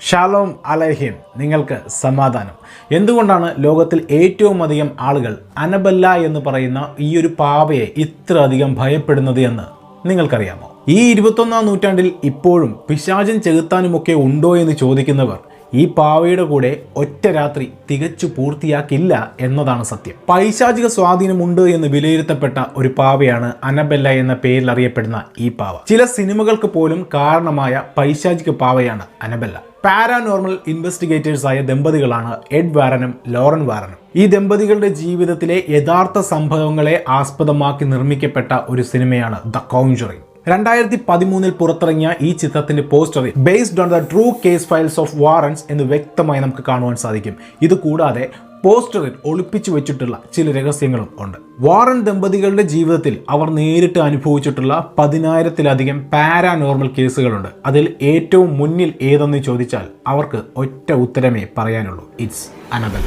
Shalom അലഹിം നിങ്ങൾക്ക് സമാധാനം. എന്തുകൊണ്ടാണ് ലോകത്തിൽ ഏറ്റവും അധികം ആളുകൾ അനബല്ല എന്ന് പറയുന്ന ഈ ഒരു പാവയെ ഇത്ര അധികം ഭയപ്പെടുന്നത് എന്ന് നിങ്ങൾക്കറിയാമോ? ഈ ഇരുപത്തൊന്നാം നൂറ്റാണ്ടിൽ ഇപ്പോഴും പിശാചൻ ചെകുത്താനുമൊക്കെ ഉണ്ടോ എന്ന് ചോദിക്കുന്നവർ ഈ പാവയുടെ കൂടെ ഒറ്റ രാത്രി തികച്ചു പൂർത്തിയാക്കില്ല എന്നതാണ് സത്യം. പൈശാചിക സ്വാധീനമുണ്ട് എന്ന് വിലയിരുത്തപ്പെട്ട ഒരു പാവയാണ് അനബെല്ല എന്ന പേരിൽ അറിയപ്പെടുന്ന ഈ പാവ. ചില സിനിമകൾക്ക് പോലും കാരണമായ പൈശാചിക പാവയാണ് അനബെല്ല. പാരാനോർമൽ ഇൻവെസ്റ്റിഗേറ്റേഴ്സ് ആയ ദമ്പതികളാണ് എഡ് വാരനും ലോറൻ വാരനും. ഈ ദമ്പതികളുടെ ജീവിതത്തിലെ യഥാർത്ഥ സംഭവങ്ങളെ ആസ്പദമാക്കി നിർമ്മിക്കപ്പെട്ട ഒരു സിനിമയാണ് ദ കോഞ്ചറിംഗ് രണ്ടായിരത്തി പതിമൂന്നിൽ പുറത്തിറങ്ങിയ ഈ ചിത്രത്തിന്റെ പോസ്റ്ററിൽ based on the true case files of Warrens എന്ന് വ്യക്തമായി നമുക്ക് കാണുവാൻ സാധിക്കും. ഇത് കൂടാതെ പോസ്റ്ററിൽ ഒളിപ്പിച്ചു വെച്ചിട്ടുള്ള ചില രഹസ്യങ്ങളും ഉണ്ട്. വാറൻ ദമ്പതികളുടെ ജീവിതത്തിൽ അവർ നേരിട്ട് അനുഭവിച്ചിട്ടുള്ള പതിനായിരത്തിലധികം പാരാനോർമൽ കേസുകളുണ്ട്. അതിൽ ഏറ്റവും മുന്നിൽ ഏതെന്ന് ചോദിച്ചാൽ അവർക്ക് ഒറ്റ ഉത്തരമേ പറയാനുള്ളൂ. ഇറ്റ്സ് അനബൽ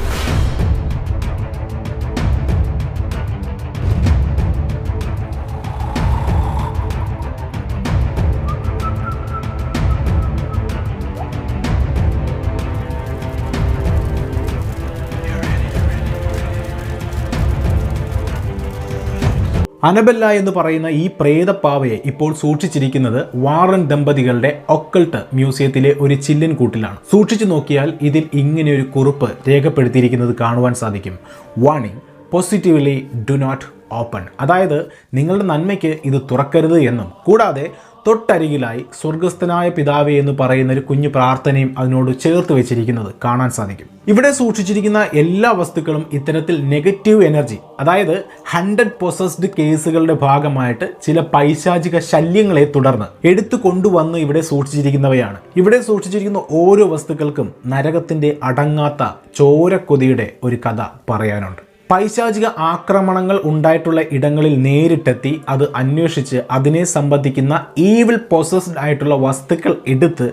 അനബെല്ല എന്ന് പറയുന്ന ഈ പ്രേതപ്പാവയെ ഇപ്പോൾ സൂക്ഷിച്ചിരിക്കുന്നത് വാറൻ ദമ്പതികളുടെ ഒക്കൾട്ട് മ്യൂസിയത്തിലെ ഒരു ചില്ലൻ കൂട്ടിലാണ്. സൂക്ഷിച്ചു നോക്കിയാൽ ഇതിൽ ഇങ്ങനെ ഒരു കുറിപ്പ് രേഖപ്പെടുത്തിയിരിക്കുന്നത് കാണുവാൻ സാധിക്കും. Warning positively do not open അതായത് നിങ്ങളുടെ നന്മയ്ക്ക് ഇത് തുറക്കരുത് എന്നും കൂടാതെ തൊട്ടരികിലായി സ്വർഗസ്ഥനായ പിതാവേ എന്ന് പറയുന്ന ഒരു കുഞ്ഞു പ്രാർത്ഥനയും അതിനോട് ചേർത്ത് വെച്ചിരിക്കുന്നത് കാണാൻ സാധിക്കും. ഇവിടെ സൂക്ഷിച്ചിരിക്കുന്ന എല്ലാ വസ്തുക്കളും ഇത്തരത്തിൽ നെഗറ്റീവ് എനർജി അതായത് ഹൺഡ്രഡ് പൊസസ്ഡ് കേസുകളുടെ ഭാഗമായിട്ട് ചില പൈശാചിക ശല്യങ്ങളെ തുടർന്ന് എടുത്തു കൊണ്ടുവന്ന് ഇവിടെ സൂക്ഷിച്ചിരിക്കുന്നവയാണ്. ഇവിടെ സൂക്ഷിച്ചിരിക്കുന്ന ഓരോ വസ്തുക്കൾക്കും നരകത്തിന്റെ അടങ്ങാത്ത ചോരക്കൊതിയുടെ ഒരു കഥ പറയാനുണ്ട്. പൈശാചിക ആക്രമണങ്ങൾ ഉണ്ടായിട്ടുള്ള ഇടങ്ങളിൽ നേരിട്ടെത്തി അത് അന്വേഷിച്ച് അതിനെ സംബന്ധിക്കുന്ന ഈവിൽ പൊസസ്ഡ് ആയിട്ടുള്ള വസ്തുക്കൾ എടുത്ത്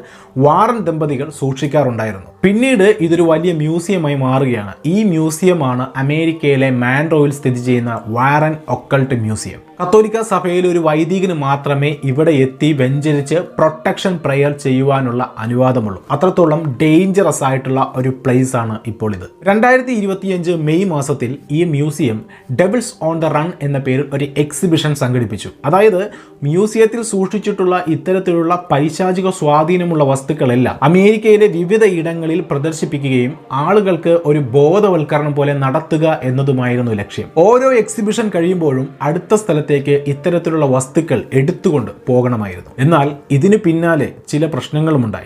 വാറൻ ദമ്പതികൾ സൂക്ഷിക്കാറുണ്ടായിരുന്നു. പിന്നീട് ഇതൊരു വലിയ മ്യൂസിയമായി മാറുകയാണ്. ഈ മ്യൂസിയമാണ് അമേരിക്കയിലെ മാൻഡ്രോയിൽ സ്ഥിതി ചെയ്യുന്ന വാറൻ ഒക്കൾട്ട് മ്യൂസിയം. കത്തോലിക്ക സഭയിൽ ഒരു വൈദികന് മാത്രമേ ഇവിടെ എത്തി വെഞ്ചരിച്ച് പ്രൊട്ടക്ഷൻ പ്രെയർ ചെയ്യുവാനുള്ള അനുവാദമുള്ളൂ. അത്രത്തോളം ഡേഞ്ചറസ് ആയിട്ടുള്ള ഒരു പ്ലേസ് ആണ് ഇപ്പോൾ ഇത്. രണ്ടായിരത്തി ഇരുപത്തിയഞ്ച് മെയ് മാസത്തിൽ ഈ museum doubles on the run എന്ന പേരിൽ ഒരു എക്സിബിഷൻ സംഘടിപ്പിച്ചു. അതായത് മ്യൂസിയത്തിൽ സൂക്ഷിച്ചിട്ടുള്ള ഇത്തരത്തിലുള്ള പൈശാചിക സ്വാധീനമുള്ള വസ്തുക്കളെല്ലാം അമേരിക്കയിലെ വിവിധ ഇടങ്ങളിൽ പ്രദർശിപ്പിക്കുകയും ആളുകൾക്ക് ഒരു ബോധവൽക്കരണം പോലെ നടത്തുക എന്നതുമായിരുന്നു ലക്ഷ്യം. ഓരോ എക്സിബിഷൻ കഴിയുമ്പോഴും അടുത്ത സ്ഥലത്തേക്ക് ഇത്തരത്തിലുള്ള വസ്തുക്കൾ എടുത്തുകൊണ്ട് പോകണമായിരുന്നു. എന്നാൽ ഇതിനു പിന്നാലെ ചില പ്രശ്നങ്ങളുമുണ്ടായി.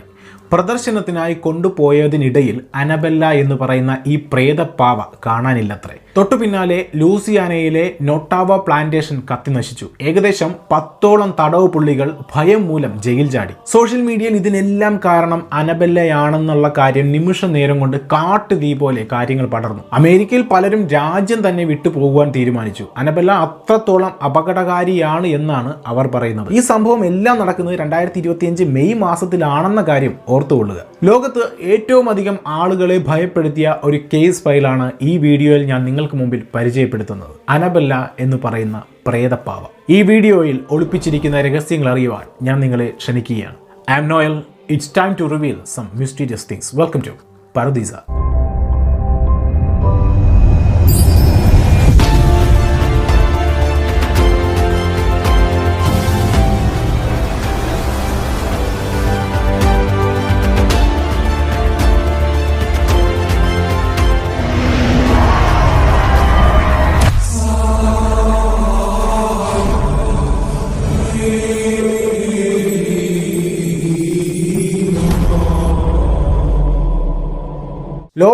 പ്രദർശനത്തിനായി കൊണ്ടുപോയതിനിടയിൽ അനബെല്ല എന്ന് പറയുന്ന ഈ പ്രേതപ്പാവ കാണാനില്ലത്രേ. തൊട്ടു പിന്നാലെ ലൂസിയാനയിലെ നൊട്ടാവ പ്ലാന്റേഷൻ കത്തിനശിച്ചു ഏകദേശം പത്തോളം തടവ് പുള്ളികൾ ഭയം മൂലം ജയിൽ ചാടി. സോഷ്യൽ മീഡിയയിൽ ഇതിനെല്ലാം കാരണം അനബെല്ലയാണെന്നുള്ള കാര്യം നിമിഷ നേരം കൊണ്ട് കാട്ടുതീ പോലെ കാര്യങ്ങൾ പടർന്നു. അമേരിക്കയിൽ പലരും രാജ്യം തന്നെ വിട്ടു പോകുവാൻ തീരുമാനിച്ചു. അനബെല്ല അത്രത്തോളം അപകടകാരിയാണ് എന്നാണ് അവർ പറയുന്നത്. ഈ സംഭവം എല്ലാം നടക്കുന്നത് രണ്ടായിരത്തി മെയ് മാസത്തിലാണെന്ന കാര്യം ഓർത്തുകൊള്ളുക. ലോകത്ത് ഏറ്റവും അധികം ആളുകളെ ഭയപ്പെടുത്തിയ ഒരു കേസ് ഫയലാണ് ഈ വീഡിയോയിൽ ഞാൻ നിങ്ങൾക്ക് മുമ്പിൽ പരിചയപ്പെടുത്തുന്നത്. അനബല്ല എന്ന് പറയുന്ന പ്രേതപ്പാവ. ഈ വീഡിയോയിൽ ഒളിപ്പിച്ചിരിക്കുന്ന രഹസ്യങ്ങൾ അറിയുവാൻ ഞാൻ നിങ്ങളെ ക്ഷണിക്കുകയാണ്. I am Noel it's time to reveal some mysterious things welcome to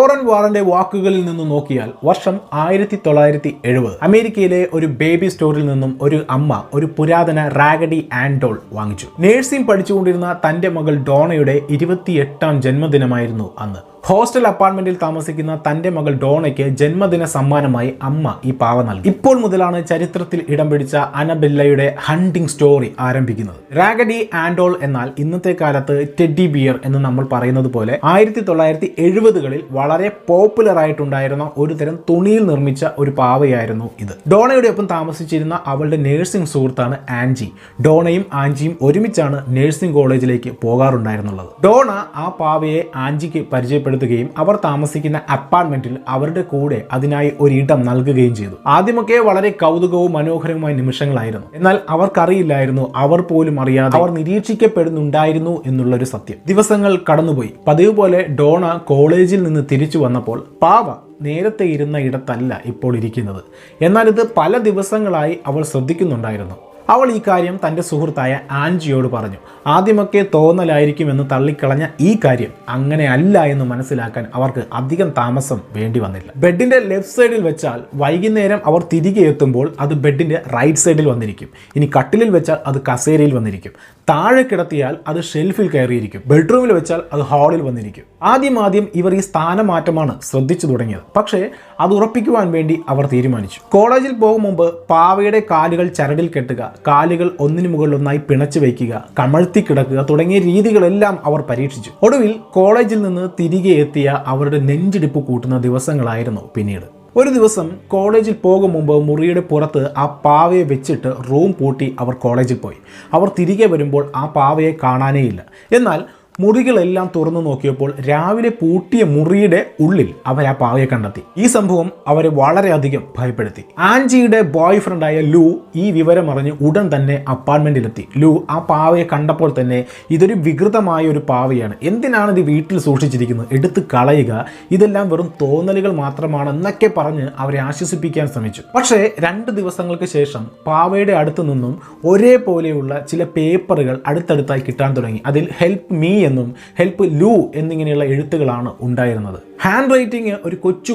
പരദീസ Lorraine വാറന്റെ വാക്കുകളിൽ നിന്ന് നോക്കിയാൽ വർഷം ആയിരത്തി തൊള്ളായിരത്തി എഴുപത് അമേരിക്കയിലെ ഒരു ബേബി സ്റ്റോറിൽ നിന്നും ഒരു അമ്മ ഒരു പുരാതന റാഗഡി ആൻഡോൾ വാങ്ങിച്ചു. നേഴ്സിംഗ് പഠിച്ചുകൊണ്ടിരുന്ന തന്റെ മകൾ ഡോണയുടെ ഇരുപത്തിയെട്ടാം ജന്മദിനമായിരുന്നു അന്ന്. ഹോസ്റ്റൽ അപ്പാർട്ട്മെന്റിൽ താമസിക്കുന്ന തന്റെ മകൾ ഡോണയ്ക്ക് ജന്മദിന സമ്മാനമായി അമ്മ ഈ പാവ നൽകി. ഇപ്പോൾ മുതലാണ് ചരിത്രത്തിൽ ഇടം പിടിച്ച അനബെല്ലയുടെ ഹണ്ടിംഗ് സ്റ്റോറി ആരംഭിക്കുന്നത്. റാഗഡി ആൻഡോൾ എന്നാൽ ഇന്നത്തെ കാലത്ത് ടെഡി ബിയർ എന്ന് നമ്മൾ പറയുന്നത് പോലെ ആയിരത്തി തൊള്ളായിരത്തി എഴുപതുകളിൽ വളരെ പോപ്പുലർ ആയിട്ടുണ്ടായിരുന്ന ഒരു തരം തുണിയിൽ നിർമ്മിച്ച ഒരു പാവയായിരുന്നു ഇത്. ഡോണയുടെ ഒപ്പം താമസിച്ചിരുന്ന അവളുടെ നേഴ്സിംഗ് സുഹൃത്താണ് ആൻജി. ഡോണയും ആൻജിയും ഒരുമിച്ചാണ് നേഴ്സിംഗ് കോളേജിലേക്ക് പോകാറുണ്ടായിരുന്നുള്ളത്. ഡോണ ആ പാവയെ ആൻജിക്ക് പരിചയപ്പെടുത്തുകയും അവർ താമസിക്കുന്ന അപ്പാർട്ട്മെന്റിൽ അവരുടെ കൂടെ അതിനായി ഇടം നൽകുകയും ചെയ്തു. ആദ്യമൊക്കെ വളരെ കൗതുകവും മനോഹരവുമായ നിമിഷങ്ങളായിരുന്നു. എന്നാൽ അവർക്കറിയില്ലായിരുന്നു അവർ പോലും അറിയാതെ അവർ നിരീക്ഷിക്കപ്പെടുന്നുണ്ടായിരുന്നു എന്നുള്ളൊരു സത്യം. ദിവസങ്ങൾ കടന്നുപോയി. പതിവ് പോലെ ഡോണ കോളേജിൽ നിന്ന് തിരിച്ചു വന്നപ്പോൾ പാവ നേരത്തെ ഇരുന്ന ഇടത്തല്ല ഇപ്പോൾ ഇരിക്കുന്നത്. എന്നാൽ ഇത് പല ദിവസങ്ങളായി അവൾ ശ്രദ്ധിക്കുന്നുണ്ടായിരുന്നു. അവൾ ഈ കാര്യം തന്റെ സുഹൃത്തായ ആൻജിയോട് പറഞ്ഞു. ആദ്യമൊക്കെ തോന്നലായിരിക്കുമെന്ന് തള്ളിക്കളഞ്ഞ ഈ കാര്യം അങ്ങനെ അല്ല എന്ന് മനസ്സിലാക്കാൻ അവർക്ക് അധികം താമസം വേണ്ടി വന്നില്ല. ബെഡിന്റെ ലെഫ്റ്റ് സൈഡിൽ വെച്ചാൽ വൈകുന്നേരം അവർ തിരികെ എത്തുമ്പോൾ അത് ബെഡിന്റെ റൈറ്റ് സൈഡിൽ വന്നിരിക്കും. ഇനി കട്ടിലിൽ വെച്ചാൽ അത് കസേരയിൽ വന്നിരിക്കും. താഴെ കിടത്തിയാൽ അത് ഷെൽഫിൽ കയറിയിരിക്കും. ബെഡ്റൂമിൽ വെച്ചാൽ അത് ഹാളിൽ വന്നിരിക്കും. ആദ്യം ആദ്യം ഇവർ ഈ സ്ഥാനമാറ്റമാണ് ശ്രദ്ധിച്ചു തുടങ്ങിയത്. പക്ഷേ അത് ഉറപ്പിക്കുവാൻ വേണ്ടി അവർ തീരുമാനിച്ചു. കോളേജിൽ പോകും മുമ്പ് പാവയുടെ കാലുകൾ ചരടിൽ കെട്ടുക കാലുകൾ ഒന്നിനു മുകളിൽ ഒന്നായി പിണച്ചു വയ്ക്കുക കമഴ്ത്തി കിടക്കുക തുടങ്ങിയ രീതികളെല്ലാം അവർ പരീക്ഷിച്ചു. ഒടുവിൽ കോളേജിൽ നിന്ന് തിരികെ എത്തിയ അവരുടെ നെഞ്ചിടിപ്പ് കൂട്ടുന്ന ദിവസങ്ങളായിരുന്നു പിന്നീട്. ഒരു ദിവസം കോളേജിൽ പോകും മുമ്പ് മുറിയുടെ പുറത്ത് ആ പാവയെ വെച്ചിട്ട് റൂം പൂട്ടി അവർ കോളേജിൽ പോയി. അവർ തിരികെ വരുമ്പോൾ ആ പാവയെ കാണാനേ ഇല്ല എന്നാൽ മുറികളെല്ലാം തുറന്നു നോക്കിയപ്പോൾ രാവിലെ പൂട്ടിയ മുറിയുടെ ഉള്ളിൽ അവർ ആ പാവയെ കണ്ടെത്തി. ഈ സംഭവം അവരെ വളരെയധികം ഭയപ്പെടുത്തി. ആൻജിയുടെ ബോയ് ഫ്രണ്ടായ ലു ഈ വിവരം അറിഞ്ഞ് ഉടൻ തന്നെ അപ്പാർട്ട്മെന്റിലെത്തി. ലു ആ പാവയെ കണ്ടപ്പോൾ തന്നെ ഇതൊരു വികൃതമായ ഒരു പാവയാണ്. എന്തിനാണ് ഇത് വീട്ടിൽ സൂക്ഷിച്ചിരിക്കുന്നത്? എടുത്ത് കളയുക. ഇതെല്ലാം വെറും തോന്നലുകൾ മാത്രമാണ് എന്നൊക്കെ പറഞ്ഞ് അവരെ ആശ്വസിപ്പിക്കാൻ ശ്രമിച്ചു. പക്ഷേ രണ്ട് ദിവസങ്ങൾക്ക് ശേഷം പാവയുടെ അടുത്തു നിന്നും ഒരേപോലെയുള്ള ചില പേപ്പറുകൾ അടുത്തടുത്തായി കിട്ടാൻ തുടങ്ങി. അതിൽ ഹെൽപ്പ് മീ എന്നും ഹെൽപ്പ് ലൂ എന്നിങ്ങനെയുള്ള എഴുത്തുകളാണ് ഉണ്ടായിരുന്നത്. ഹാൻഡ് റൈറ്റിംഗ് ഒരു കൊച്ചു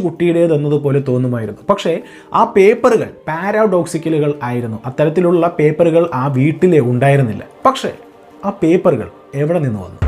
എന്നതുപോലെ തോന്നുമായിരുന്നു. പക്ഷേ ആ പേപ്പറുകൾ പാരാഡോക്സിക്കലുകൾ ആയിരുന്നു. അത്തരത്തിലുള്ള പേപ്പറുകൾ ആ വീട്ടിലെ ഉണ്ടായിരുന്നില്ല. പക്ഷേ ആ പേപ്പറുകൾ എവിടെ നിന്ന് വന്നു?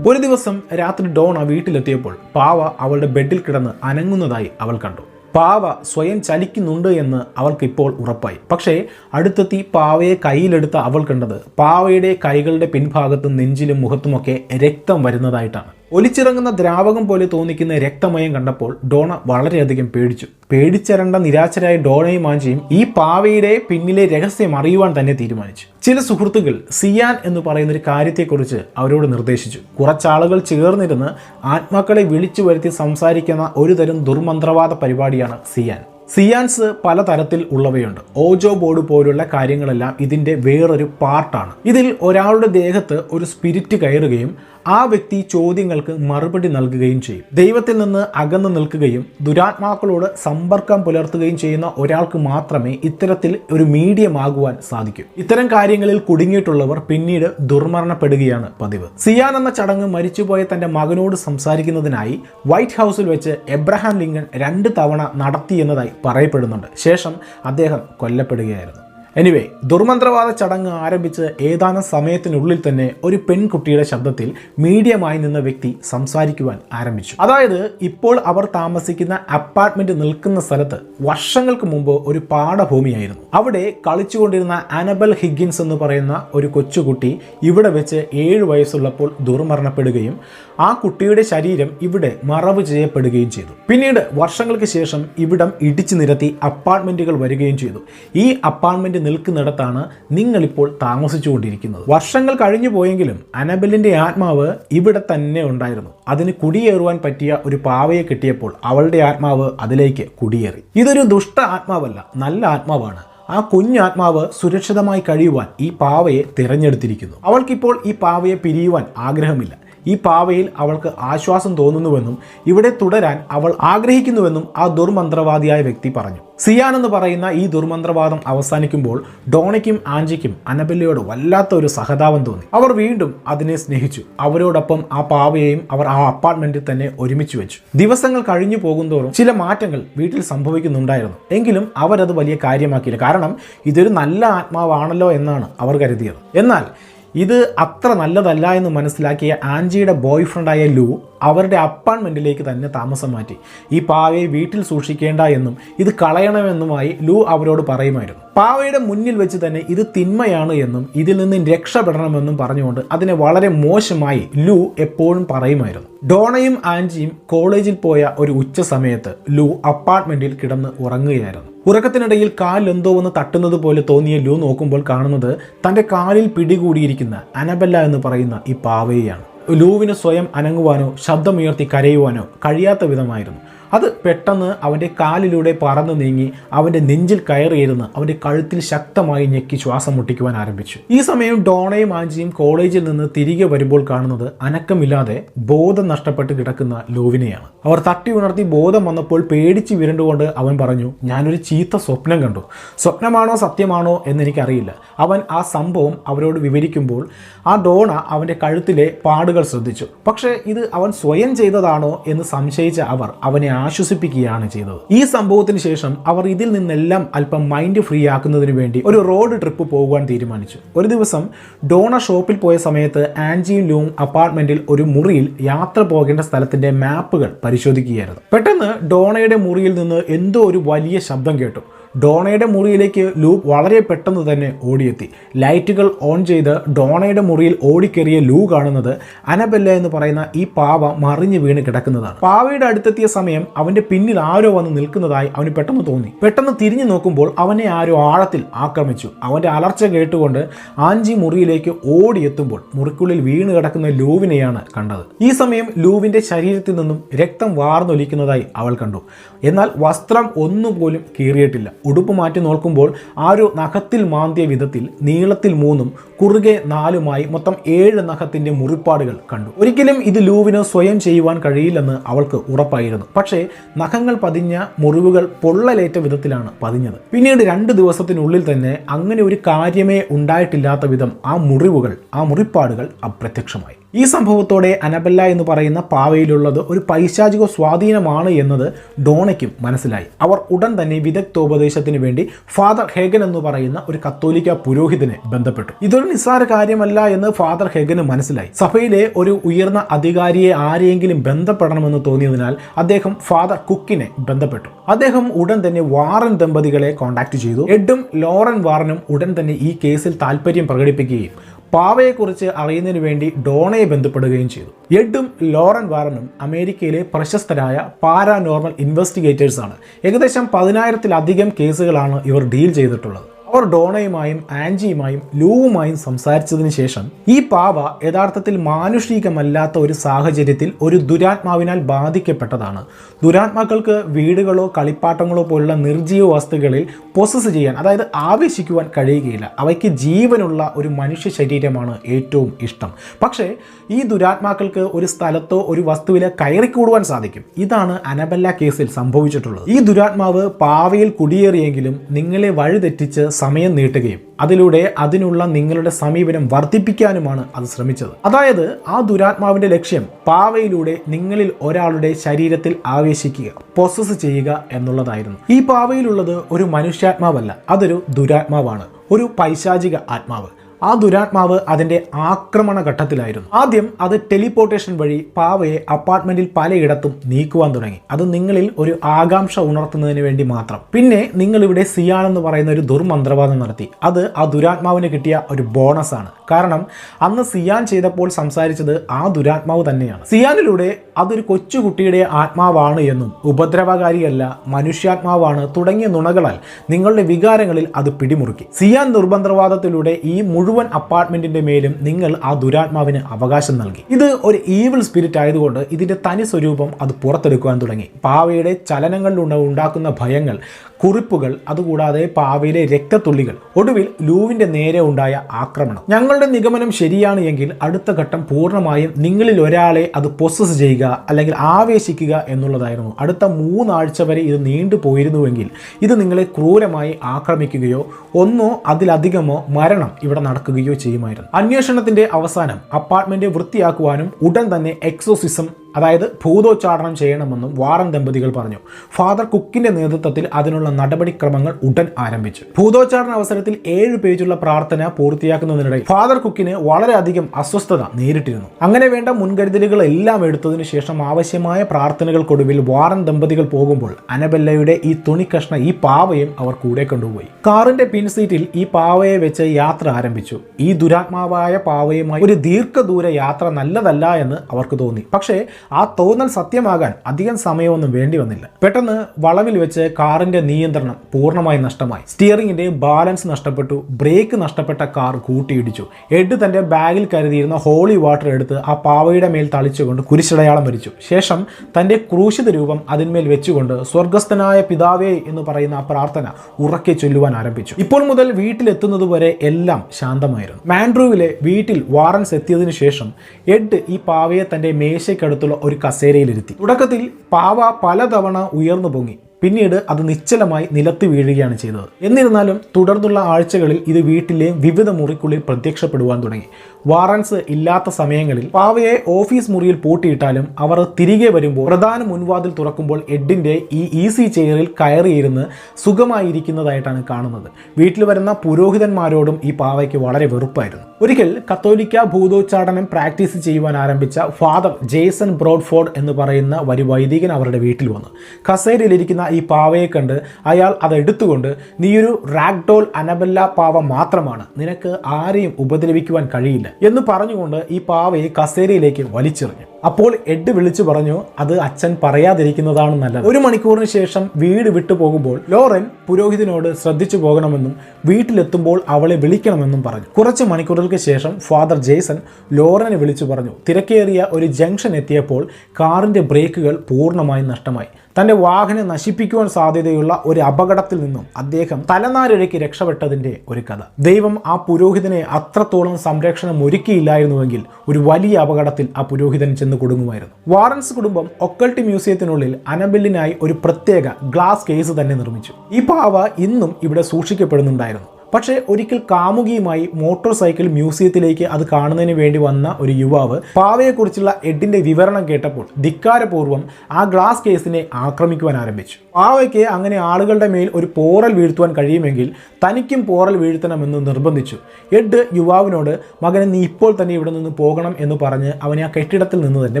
ഒരു ദിവസം രാത്രി ഡോൺ ആ വീട്ടിലെത്തിയപ്പോൾ പാവ അവളുടെ ബെഡിൽ കിടന്ന് അനങ്ങുന്നതായി അവൾ കണ്ടു. പാവ സ്വയം ചലിക്കുന്നുണ്ട് എന്ന് അവൾക്ക് ഇപ്പോൾ ഉറപ്പായി. പക്ഷേ അടുത്തെത്തി പാവയെ കയ്യിലെടുത്ത അവൾ കണ്ടത് പാവയുടെ കൈകളുടെ പിൻഭാഗത്തും നെഞ്ചിലും മുഖത്തുമൊക്കെ രക്തം വരുന്നതായിട്ടാണ്. ഒലിച്ചിറങ്ങുന്ന ദ്രാവകം പോലെ തോന്നിക്കുന്ന രക്തമയം കണ്ടപ്പോൾ ഡോണ വളരെയധികം പേടിച്ചു. പേടിച്ചരണ്ട നിരാശരായ ഡോണയും മാഞ്ചിയും ഈ പാവയുടെ പിന്നിലെ രഹസ്യം അറിയുവാൻ തന്നെ തീരുമാനിച്ചു. ചില സുഹൃത്തുക്കൾ സിയാൻ എന്ന് പറയുന്ന ഒരു കാര്യത്തെക്കുറിച്ച് അവരോട് നിർദ്ദേശിച്ചു. കുറച്ചാളുകൾ ചേർന്നിരുന്ന് ആത്മാക്കളെ വിളിച്ചു വരുത്തി സംസാരിക്കുന്ന ഒരു തരം ദുർമന്ത്രവാദ പരിപാടിയാണ് സിയാൻ. സിയാൻസ് പലതരത്തിൽ ഉള്ളവയുണ്ട്. ഓജോ ബോർഡ് പോലുള്ള കാര്യങ്ങളെല്ലാം ഇതിന്റെ വേറൊരു പാർട്ടാണ്. ഇതിൽ ഒരാളുടെ ദേഹത്ത് ഒരു സ്പിരിറ്റ് കയറുകയും ആ വ്യക്തി ചോദ്യങ്ങൾക്ക് മറുപടി നൽകുകയും ചെയ്യും. ദൈവത്തിൽ നിന്ന് അകന്നു നിൽക്കുകയും ദുരാത്മാക്കളോട് സമ്പർക്കം പുലർത്തുകയും ചെയ്യുന്ന ഒരാൾക്ക് മാത്രമേ ഇത്തരത്തിൽ ഒരു മീഡിയം ആകുവാൻ സാധിക്കൂ. ഇത്തരം കാര്യങ്ങളിൽ കുടുങ്ങിയിട്ടുള്ളവർ പിന്നീട് ദുർമരണപ്പെടുകയാണ് പതിവ്. സിയാൻ എന്ന ചടങ്ങ് മരിച്ചുപോയ തന്റെ മകനോട് സംസാരിക്കുന്നതിനായി വൈറ്റ് ഹൗസിൽ വെച്ച് എബ്രഹാം ലിങ്കൺ രണ്ട് തവണ നടത്തിയെന്നതായി പറയപ്പെടുന്നുണ്ട്. ശേഷം അദ്ദേഹം കൊല്ലപ്പെടുകയായിരുന്നു. എനിവേ ദുർമന്ത്രവാദ ചടങ്ങ് ആരംഭിച്ച് ഏതാനും സമയത്തിനുള്ളിൽ തന്നെ ഒരു പെൺകുട്ടിയുടെ ശബ്ദത്തിൽ മീഡിയമായി നിന്ന വ്യക്തി സംസാരിക്കുവാൻ ആരംഭിച്ചു. അതായത് ഇപ്പോൾ അവർ താമസിക്കുന്ന അപ്പാർട്ട്മെന്റ് നിൽക്കുന്ന സ്ഥലത്ത് വർഷങ്ങൾക്ക് മുമ്പ് ഒരു പാഠഭൂമിയായിരുന്നു. അവിടെ കളിച്ചുകൊണ്ടിരുന്ന അനബൽ ഹിഗിൻസ് എന്ന് പറയുന്ന ഒരു കൊച്ചുകുട്ടി ഇവിടെ വെച്ച് ഏഴ് വയസ്സുള്ളപ്പോൾ ദുർമരണപ്പെടുകയും ആ കുട്ടിയുടെ ശരീരം ഇവിടെ മറവ് ചെയ്യപ്പെടുകയും ചെയ്തു. പിന്നീട് വർഷങ്ങൾക്ക് ശേഷം ഇവിടം ഇടിച്ചു നിരത്തി അപ്പാർട്ട്മെന്റുകൾ വരികയും ചെയ്തു. ഈ അപ്പാർട്ട്മെന്റ് നിൽക്കുന്നിടത്താണ് നിങ്ങളിപ്പോൾ താമസിച്ചുകൊണ്ടിരിക്കുന്നത്. വർഷങ്ങൾ കഴിഞ്ഞു പോയെങ്കിലും അനബലിന്റെ ആത്മാവ് ഇവിടെ തന്നെ ഉണ്ടായിരുന്നു. അതിന് കുടിയേറുവാൻ പറ്റിയ ഒരു പാവയെ കിട്ടിയപ്പോൾ അവളുടെ ആത്മാവ് അതിലേക്ക് കുടിയേറി. ഇതൊരു ദുഷ്ട ആത്മാവല്ല നല്ല ആത്മാവാണ്. ആ കുഞ്ഞാത്മാവ് സുരക്ഷിതമായി കഴിയുവാൻ ഈ പാവയെ തിരഞ്ഞെടുത്തിരിക്കുന്നു. അവൾക്കിപ്പോൾ ഈ പാവയെ പിരിയുവാൻ ആഗ്രഹമില്ല. ഈ പാവയിൽ അവൾക്ക് ആശ്വാസം തോന്നുന്നുവെന്നും ഇവിടെ തുടരാൻ അവൾ ആഗ്രഹിക്കുന്നുവെന്നും ആ ദുർമന്ത്രവാദിയായ വ്യക്തി പറഞ്ഞു. സിയാൻ എന്ന് പറയുന്ന ഈ ദുർമന്ത്രവാദം അവസാനിക്കുമ്പോൾ ഡോണയ്ക്കും ആഞ്ചിക്കും അനബെല്ലയോട് വല്ലാത്ത ഒരു സഹതാപം തോന്നി. അവർ വീണ്ടും അതിനെ സ്നേഹിച്ചു. അവരോടൊപ്പം ആ പാവയെയും അവർ ആ അപ്പാർട്ട്മെന്റിൽ തന്നെ ഒരുമിച്ച് വെച്ചു. ദിവസങ്ങൾ കഴിഞ്ഞു പോകുന്നതോറും ചില മാറ്റങ്ങൾ വീട്ടിൽ സംഭവിക്കുന്നുണ്ടായിരുന്നു. എങ്കിലും അവരത് വലിയ കാര്യമാക്കിയില്ല. കാരണം ഇതൊരു നല്ല ആത്മാവാണല്ലോ എന്നാണ് അവർ കരുതിയത്. എന്നാൽ ഇത് അത്ര നല്ലതല്ല എന്ന് മനസ്സിലാക്കിയ ആൻജിയുടെ ബോയ് ഫ്രണ്ടായ ലു അവരുടെ അപ്പാർട്ട്മെന്റിലേക്ക് തന്നെ താമസം മാറ്റി. ഈ പാവയെ വീട്ടിൽ സൂക്ഷിക്കേണ്ട എന്നും ഇത് കളയണമെന്നുമായി ലു അവരോട് പറയുമായിരുന്നു. പാവയുടെ മുന്നിൽ വെച്ച് തന്നെ ഇത് തിന്മയാണ് എന്നും ഇതിൽ നിന്ന് രക്ഷപ്പെടണമെന്നും പറഞ്ഞുകൊണ്ട് അതിനെ വളരെ മോശമായി ലു എപ്പോഴും പറയുമായിരുന്നു. ഡോണയും ആൻജിയും കോളേജിൽ പോയ ഒരു ഉച്ച സമയത്ത് ലു അപ്പാർട്ട്മെന്റിൽ കിടന്ന് ഉറങ്ങുകയായിരുന്നു. ഉറക്കത്തിനിടയിൽ കാലിൽ എന്തോ ഒന്ന് തട്ടുന്നത് പോലെ തോന്നിയ ലൂ നോക്കുമ്പോൾ കാണുന്നത് തന്റെ കാലിൽ പിടികൂടിയിരിക്കുന്ന അനബല്ല എന്ന് പറയുന്ന ഈ പാവയെയാണ്. ലൂവിന് സ്വയം അനങ്ങുവാനോ ശബ്ദമുയർത്തി കരയുവാനോ കഴിയാത്ത വിധമായിരുന്നു. അത് പെട്ടെന്ന് അവന്റെ കാലിലൂടെ പറന്നു നീങ്ങി അവന്റെ നെഞ്ചിൽ കയറിയിരുന്ന് അവന്റെ കഴുത്തിൽ ശക്തമായി ഞെക്കി ശ്വാസം മുട്ടിക്കുവാൻ ആരംഭിച്ചു. ഈ സമയം ഡോണയും ആഞ്ചിയും കോളേജിൽ നിന്ന് തിരികെ വരുമ്പോൾ കാണുന്നത് അനക്കമില്ലാതെ ബോധം നഷ്ടപ്പെട്ട് കിടക്കുന്ന ലോവിനെയാണ്. അവർ തട്ടി ഉണർത്തി ബോധം വന്നപ്പോൾ പേടിച്ച് വിരണ്ടുകൊണ്ട് അവൻ പറഞ്ഞു ഞാനൊരു ചീത്ത സ്വപ്നം കണ്ടു. സ്വപ്നമാണോ സത്യമാണോ എന്നെനിക്കറിയില്ല. അവൻ ആ സംഭവം അവരോട് വിവരിക്കുമ്പോൾ ആ ഡോണ അവന്റെ കഴുത്തിലെ പാടുകൾ ശ്രദ്ധിച്ചു. പക്ഷേ ഇത് അവൻ സ്വയം ചെയ്തതാണോ എന്ന് സംശയിച്ച അവർ അവനെ ആശ്വസിപ്പിക്കുകയാണ് ചെയ്തത്. ഈ സംഭവത്തിന് ശേഷം അവർ ഇതിൽ നിന്നെല്ലാം അല്പം മൈൻഡ് ഫ്രീ ആക്കുന്നതിന് വേണ്ടി ഒരു റോഡ് ട്രിപ്പ് പോകുവാൻ തീരുമാനിച്ചു. ഒരു ദിവസം ഡോണ ഷോപ്പിൽ പോയ സമയത്ത് ആൻജിയും ലൂങ് അപ്പാർട്ട്മെന്റിൽ ഒരു മുറിയിൽ യാത്ര പോകേണ്ട സ്ഥലത്തിന്റെ മാപ്പുകൾ പരിശോധിക്കുകയായിരുന്നു. പെട്ടെന്ന് ഡോണയുടെ മുറിയിൽ നിന്ന് എന്തോ ഒരു വലിയ ശബ്ദം കേട്ടു. ഡോണയുടെ മുറിയിലേക്ക് ലൂപ്പ് വളരെ പെട്ടെന്ന് തന്നെ ഓടിയെത്തി. ലൈറ്റുകൾ ഓൺ ചെയ്ത് ഡോണയുടെ മുറിയിൽ ഓടിക്കേറിയ ലൂ കാണുന്നത് അനബെല്ല എന്ന് പറയുന്ന ഈ പാവ മറിഞ്ഞു വീണ് കിടക്കുന്നതാണ്. പാവയുടെ അടുത്തെത്തിയ സമയം അവന്റെ പിന്നിൽ ആരോ വന്ന് നിൽക്കുന്നതായി അവന് പെട്ടെന്ന് തോന്നി. പെട്ടെന്ന് തിരിഞ്ഞു നോക്കുമ്പോൾ അവനെ ആരോ ആഴത്തിൽ ആക്രമിച്ചു. അവന്റെ അലർച്ച കേട്ടുകൊണ്ട് ആഞ്ചി മുറിയിലേക്ക് ഓടിയെത്തുമ്പോൾ മുറിക്കുള്ളിൽ വീണ് കിടക്കുന്ന ലൂവിനെയാണ് കണ്ടത്. ഈ സമയം ലൂവിന്റെ ശരീരത്തിൽ നിന്നും രക്തം വാർന്നൊലിക്കുന്നതായി അവൾ കണ്ടു. എന്നാൽ വസ്ത്രം ഒന്നുപോലും കീറിയിട്ടില്ല. ഉടുപ്പ് മാറ്റി നോക്കുമ്പോൾ ആ ഒരു നഖത്തിൽ മാന്തിയ വിധത്തിൽ നീളത്തിൽ മൂന്നും കുറുകെ നാലുമായി മൊത്തം ഏഴ് നഖത്തിന്റെ മുറിപ്പാടുകൾ കണ്ടു. ഒരിക്കലും ഇത് ലൂവിന് സ്വയം ചെയ്യുവാൻ കഴിയില്ലെന്ന് അവൾക്ക് ഉറപ്പായിരുന്നു. പക്ഷേ നഖങ്ങൾ പതിഞ്ഞ മുറിവുകൾ പൊള്ളലേറ്റ വിധത്തിലാണ് പതിഞ്ഞത്. പിന്നീട് രണ്ട് ദിവസത്തിനുള്ളിൽ തന്നെ അങ്ങനെ ഒരു കാര്യമേ ഉണ്ടായിട്ടില്ലാത്ത വിധം ആ മുറിവുകൾ ആ മുറിപ്പാടുകൾ അപ്രത്യക്ഷമായി. ഈ സംഭവത്തോടെ അനബല്ല എന്ന് പറയുന്ന പാവയിലുള്ളത് ഒരു പൈശാചിക സ്വാധീനമാണ് എന്നത് ഡോണയ്ക്കും മനസ്സിലായി. അവർ ഉടൻ തന്നെ വിദഗ്ധോപദേശത്തിന് വേണ്ടി ഫാദർ ഹെഗൻ എന്ന് പറയുന്ന ഒരു കത്തോലിക്ക പുരോഹിതനെ ബന്ധപ്പെട്ടു. ഇതൊരു നിസ്സാര കാര്യമല്ല എന്ന് ഫാദർ ഹെഗന് മനസ്സിലായി. സഭയിലെ ഒരു ഉയർന്ന അധികാരിയെ ആരെയെങ്കിലും ബന്ധപ്പെടണമെന്ന് തോന്നിയതിനാൽ അദ്ദേഹം ഫാദർ കുക്കിനെ ബന്ധപ്പെട്ടു. അദ്ദേഹം ഉടൻ തന്നെ വാറൻ ദമ്പതികളെ കോൺടാക്ട് ചെയ്തു. എഡും ലോറൻ വാറനും ഉടൻ തന്നെ ഈ കേസിൽ താല്പര്യം പ്രകടിപ്പിക്കുകയും പാവയെക്കുറിച്ച് അറിയുന്നതിന് വേണ്ടി ഡോണയെ ബന്ധപ്പെടുകയും ചെയ്തു. എഡും ലോറൻ വാറനും അമേരിക്കയിലെ പ്രശസ്തരായ പാരാനോർമൽ ഇൻവെസ്റ്റിഗേറ്റേഴ്സാണ്. ഏകദേശം പതിനായിരത്തിലധികം കേസുകളാണ് ഇവർ ഡീൽ ചെയ്തിട്ടുള്ളത്. അവർ ഡോണയുമായും ആൻജിയുമായും ലൂവുമായും സംസാരിച്ചതിന് ശേഷം ഈ പാവ യഥാർത്ഥത്തിൽ മാനുഷികമല്ലാത്ത ഒരു സാഹചര്യത്തിൽ ഒരു ദുരാത്മാവിനാൽ ബാധിക്കപ്പെട്ടതാണ്. ദുരാത്മാക്കൾക്ക് വീടുകളോ കളിപ്പാട്ടങ്ങളോ പോലുള്ള നിർജീവ വസ്തുക്കളിൽ പൊസസ് ചെയ്യാൻ അതായത് ആവേശിക്കുവാൻ കഴിയുകയില്ല. അവയ്ക്ക് ജീവനുള്ള ഒരു മനുഷ്യ ശരീരമാണ് ഏറ്റവും ഇഷ്ടം. പക്ഷേ ഈ ദുരാത്മാക്കൾക്ക് ഒരു സ്ഥലത്തോ ഒരു വസ്തുവിലെ കയറിക്കൂടുവാൻ സാധിക്കും. ഇതാണ് അനബല്ല കേസിൽ സംഭവിച്ചിട്ടുള്ളത്. ഈ ദുരാത്മാവ് പാവയിൽ കുടിയേറിയെങ്കിലും നിങ്ങളെ വഴിതെറ്റിച്ച് സമയം നീട്ടുകയും അതിലൂടെ അതിനുള്ള നിങ്ങളുടെ സമീപനം വർദ്ധിപ്പിക്കാനുമാണ് അത് ശ്രമിച്ചത്. അതായത് ആ ദുരാത്മാവിന്റെ ലക്ഷ്യം പാവയിലൂടെ നിങ്ങളിൽ ഒരാളുടെ ശരീരത്തിൽ ആവേശിക്കുക പൊസസ് ചെയ്യുക എന്നുള്ളതായിരുന്നു. ഈ പാവയിലുള്ളത് ഒരു മനുഷ്യാത്മാവല്ല അതൊരു ദുരാത്മാവാണ് ഒരു പൈശാചിക ആത്മാവ്. ആ ദുരാത്മാവ് അതിന്റെ ആക്രമണ ഘട്ടത്തിലായിരുന്നു. ആദ്യം അത് ടെലിപ്പോർട്ടേഷൻ വഴി പാവയെ അപ്പാർട്ട്മെന്റിൽ പലയിടത്തും നീക്കുവാൻ തുടങ്ങി. അത് നിങ്ങളിൽ ഒരു ആകാംക്ഷ ഉണർത്തുന്നതിന് വേണ്ടി മാത്രം. പിന്നെ നിങ്ങൾ ഇവിടെ സിയാൻ എന്ന് പറയുന്ന ഒരു ദുർമന്ത്രവാദം നടത്തി. അത് ആ ദുരാത്മാവിന് കിട്ടിയ ഒരു ബോണസ് ആണ് കാരണം അന്ന് സിയാൻ ചെയ്തപ്പോൾ സംസാരിച്ചത് ആ ദുരാത്മാവ് തന്നെയാണ്. സിയാനിലൂടെ അതൊരു കൊച്ചുകുട്ടിയുടെ ആത്മാവാണ് എന്നും ഉപദ്രവകാരിയല്ല മനുഷ്യാത്മാവാണ് തുടങ്ങിയ നുണകളാൽ നിങ്ങളുടെ വികാരങ്ങളിൽ അത് പിടിമുറുക്കി. സിയാൻ ദുർമന്ത്രവാദത്തിലൂടെ ഈ മുഴുവൻ അപ്പാർട്ട്മെന്റിന്റെ മേലും നിങ്ങൾ ആ ദുരാത്മാവിന് അവകാശം നൽകി. ഇത് ഒരു ഈവിൾ സ്പിരിറ്റ് ആയതുകൊണ്ട് ഇതിന്റെ തനി സ്വരൂപം അത് പുറത്തെടുക്കുവാൻ തുടങ്ങി. പാവയുടെ ചലനങ്ങളിലുണ്ട് ഉണ്ടാക്കുന്ന ഭയങ്ങൾ കുറിപ്പുകൾ അതുകൂടാതെ പാവയിലെ രക്തത്തുള്ളികൾ. ഒടുവിൽ ലൂവിന്റെ നേരെ ഉണ്ടായ ആക്രമണം. ഞങ്ങളുടെ നിഗമനം ശരിയാണ് എങ്കിൽ അടുത്ത ഘട്ടം പൂർണമായും നിങ്ങളിൽ ഒരാളെ അത് പൊസസ് ചെയ്യുക അല്ലെങ്കിൽ ആവേശിക്കുക എന്നുള്ളതായിരുന്നു. അടുത്ത മൂന്നാഴ്ച വരെ ഇത് നീണ്ടു പോയിരുന്നുവെങ്കിൽ ഇത് നിങ്ങളെ ക്രൂരമായി ആക്രമിക്കുകയോ ഒന്നോ അതിലധികമോ മരണം ഇവിടെ നടക്കുകയോ ചെയ്യുമായിരുന്നു. അന്വേഷണത്തിന്റെ അവസാനം അപ്പാർട്ട്മെന്റ് വൃത്തിയാക്കുവാനും ഉടൻ തന്നെ എക്സോസിസം അതായത് ഭൂതോച്ചാടനം ചെയ്യണമെന്നും വാറൻ ദമ്പതികൾ പറഞ്ഞു. ഫാദർ കുക്കിന്റെ നേതൃത്വത്തിൽ അതിനുള്ള നടപടിക്രമങ്ങൾ ഉടൻ ആരംഭിച്ചു. ഭൂതോച്ചാടന അവസരത്തിൽ ഏഴ് പേജുള്ള പ്രാർത്ഥന പൂർത്തിയാക്കുന്നതിനിടെ ഫാദർ കുക്കിന് വളരെയധികം അസ്വസ്ഥത നേരിട്ടിരുന്നു. അങ്ങനെ വേണ്ട മുൻകരുതലുകൾ എല്ലാം എടുത്തതിനു ശേഷം ആവശ്യമായ പ്രാർത്ഥനകൾക്കൊടുവിൽ വാറൻ ദമ്പതികൾ പോകുമ്പോൾ അനബെല്ലയുടെ ഈ തുണിക്കഷ്ണ ഈ പാവയും അവർ കൂടെ കൊണ്ടുപോയി. കാറിന്റെ പിൻസീറ്റിൽ ഈ പാവയെ വെച്ച് യാത്ര ആരംഭിച്ചു. ഈ ദുരാത്മാവായ പാവയുമായി ഒരു ദീർഘദൂര യാത്ര നല്ലതല്ല എന്ന് അവർക്ക് തോന്നി. പക്ഷേ ആ തോന്നൽ സത്യമാകാൻ അധികം സമയമൊന്നും വേണ്ടി വന്നില്ല. പെട്ടെന്ന് വളവിൽ വെച്ച് കാറിന്റെ നിയന്ത്രണം പൂർണമായി നഷ്ടമായി. സ്റ്റിയറിംഗിന്റെ ബാലൻസ് നഷ്ടപ്പെട്ടു. ബ്രേക്ക് നഷ്ടപ്പെട്ട കാർ കൂട്ടിയിടിച്ചു. എഡ് തന്റെ ബാഗിൽ കരുതിയിരുന്ന ഹോളി വാട്ടർ എടുത്ത് ആ പാവയുടെ മേൽ തളിച്ചുകൊണ്ട് കുരിശടയാളം വരിച്ചു. ശേഷം തന്റെ ക്രൂശിത രൂപം അതിന്മേൽ വെച്ചുകൊണ്ട് സ്വർഗസ്ഥനായ പിതാവേ എന്ന് പറയുന്ന ആ പ്രാർത്ഥന ഉറക്കെ ചൊല്ലുവാൻ ആരംഭിച്ചു. ഇപ്പോൾ മുതൽ വീട്ടിലെത്തുന്നതുവരെ എല്ലാം ശാന്തമായിരുന്നു. മാൻഡ്രൂവിലെ വീട്ടിൽ വാറൻസ് എത്തിയതിനു ശേഷം എഡ് ഈ പാവയെ തന്റെ മേശയ്ക്കടുത്തുള്ള ഒരു കസേരയിലിരുത്തി. തുടക്കത്തിൽ പാവ പലതവണ ഉയർന്നു പൊങ്ങി. പിന്നീട് അത് നിശ്ചലമായി നിലത്ത് വീഴുകയാണ് ചെയ്തത്. എന്നിരുന്നാലും തുടർന്നുള്ള ആഴ്ചകളിൽ ഇത് വീട്ടിലെ വിവിധ മുറിക്കുള്ളിൽ പ്രത്യക്ഷപ്പെടുവാൻ തുടങ്ങി. വാറൻസ് ഇല്ലാത്ത സമയങ്ങളിൽ പാവയെ ഓഫീസ് മുറിയിൽ പൂട്ടിയിട്ടാലും അവർ തിരികെ വരുമ്പോൾ പ്രധാന മുൻവാതിൽ തുറക്കുമ്പോൾ എഡിന്റെ ഈ ഈസി ചെയറിൽ കയറിയിരുന്ന് സുഖമായിരിക്കുന്നതായിട്ടാണ് കാണുന്നത്. വീട്ടിൽ വരുന്ന പുരോഹിതന്മാരോടും ഈ പാവയ്ക്ക് വളരെ വെറുപ്പായിരുന്നു. ഒരിക്കൽ കത്തോലിക്ക ഭൂതോച്ചാടനം പ്രാക്ടീസ് ചെയ്യുവാൻ ആരംഭിച്ച ഫാദർ ജേസൺ ബ്രോഡ്ഫോർഡ് എന്ന് പറയുന്ന ഒരു വൈദികൻ അവരുടെ വീട്ടിൽ വന്നു. കസേരയിലിരിക്കുന്ന ഈ പാവയെ കണ്ട് അയാൾ അത് എടുത്തുകൊണ്ട് നീയൊരു റാഗ്ഡോൾ അനബല്ല പാവ മാത്രമാണ്. നിനക്ക് ആരെയും ഉപദ്രവിക്കുവാൻ കഴിയില്ല. എന്ന് പറഞ്ഞുകൊണ്ട് ഈ പാവയെ കസേരയിലേക്ക് വലിച്ചെറിഞ്ഞു. അപ്പോൾ എഡ് വിളിച്ചു പറഞ്ഞു അത് അച്ഛൻ പറയാതിരിക്കുന്നതാണ് നല്ലത്. ഒരു മണിക്കൂറിന് ശേഷം വീട് വിട്ടു പോകുമ്പോൾ ലോറൻ പുരോഹിതനോട് ശ്രദ്ധിച്ചു പോകണമെന്നും വീട്ടിലെത്തുമ്പോൾ അവളെ വിളിക്കണമെന്നും പറഞ്ഞു. കുറച്ച് മണിക്കൂറുകൾക്ക് ശേഷം ഫാദർ ജേസൺ ലോറനെ വിളിച്ചു പറഞ്ഞു. തിരക്കേറിയ ഒരു ജംഗ്ഷൻ എത്തിയപ്പോൾ കാറിന്റെ ബ്രേക്കുകൾ പൂർണമായും നഷ്ടമായി. തന്റെ വാഹനം നശിപ്പിക്കുവാൻ സാധ്യതയുള്ള ഒരു അപകടത്തിൽ നിന്നും അദ്ദേഹം തലനാരിഴയ്ക്ക് രക്ഷപ്പെട്ടതിന്റെ ഒരു കഥ. ദൈവം ആ പുരോഹിതനെ അത്രത്തോളം സംരക്ഷണം ഒരുക്കിയില്ലായിരുന്നുവെങ്കിൽ ഒരു വലിയ അപകടത്തിൽ ആ പുരോഹിതൻ ചെന്ന് കുടുങ്ങുമായിരുന്നു. വാറൻസ് കുടുംബം ഒക്കൾട്ട് മ്യൂസിയത്തിനുള്ളിൽ അനബെല്ലിനായി ഒരു പ്രത്യേക ഗ്ലാസ് കേസ് തന്നെ നിർമ്മിച്ചു. ഈ പാവ ഇന്നും ഇവിടെ സൂക്ഷിക്കപ്പെടുന്നുണ്ടായിരുന്നു. പക്ഷേ ഒരിക്കൽ കാമുകിയുമായി മോട്ടോർ സൈക്കിൾ മ്യൂസിയത്തിലേക്ക് അത് കാണുന്നതിന് വേണ്ടി വന്ന ഒരു യുവാവ് പാവയെക്കുറിച്ചുള്ള എഡിന്റെ വിവരണം കേട്ടപ്പോൾ ധിക്കാരപൂർവം ആ ഗ്ലാസ് കേസിനെ ആക്രമിക്കുവാൻ ആരംഭിച്ചു. പാവയ്ക്ക് അങ്ങനെ ആളുകളുടെ മേൽ ഒരു പോറൽ വീഴ്ത്തുവാൻ കഴിയുമെങ്കിൽ തനിക്കും പോറൽ വീഴ്ത്തണമെന്ന് നിർബന്ധിച്ചു. എഡ് യുവാവിനോട് മകനെ നീ ഇപ്പോൾ തന്നെ ഇവിടെ നിന്ന് പോകണം എന്ന് പറഞ്ഞ് അവനെ ആ കെട്ടിടത്തിൽ നിന്ന് തന്നെ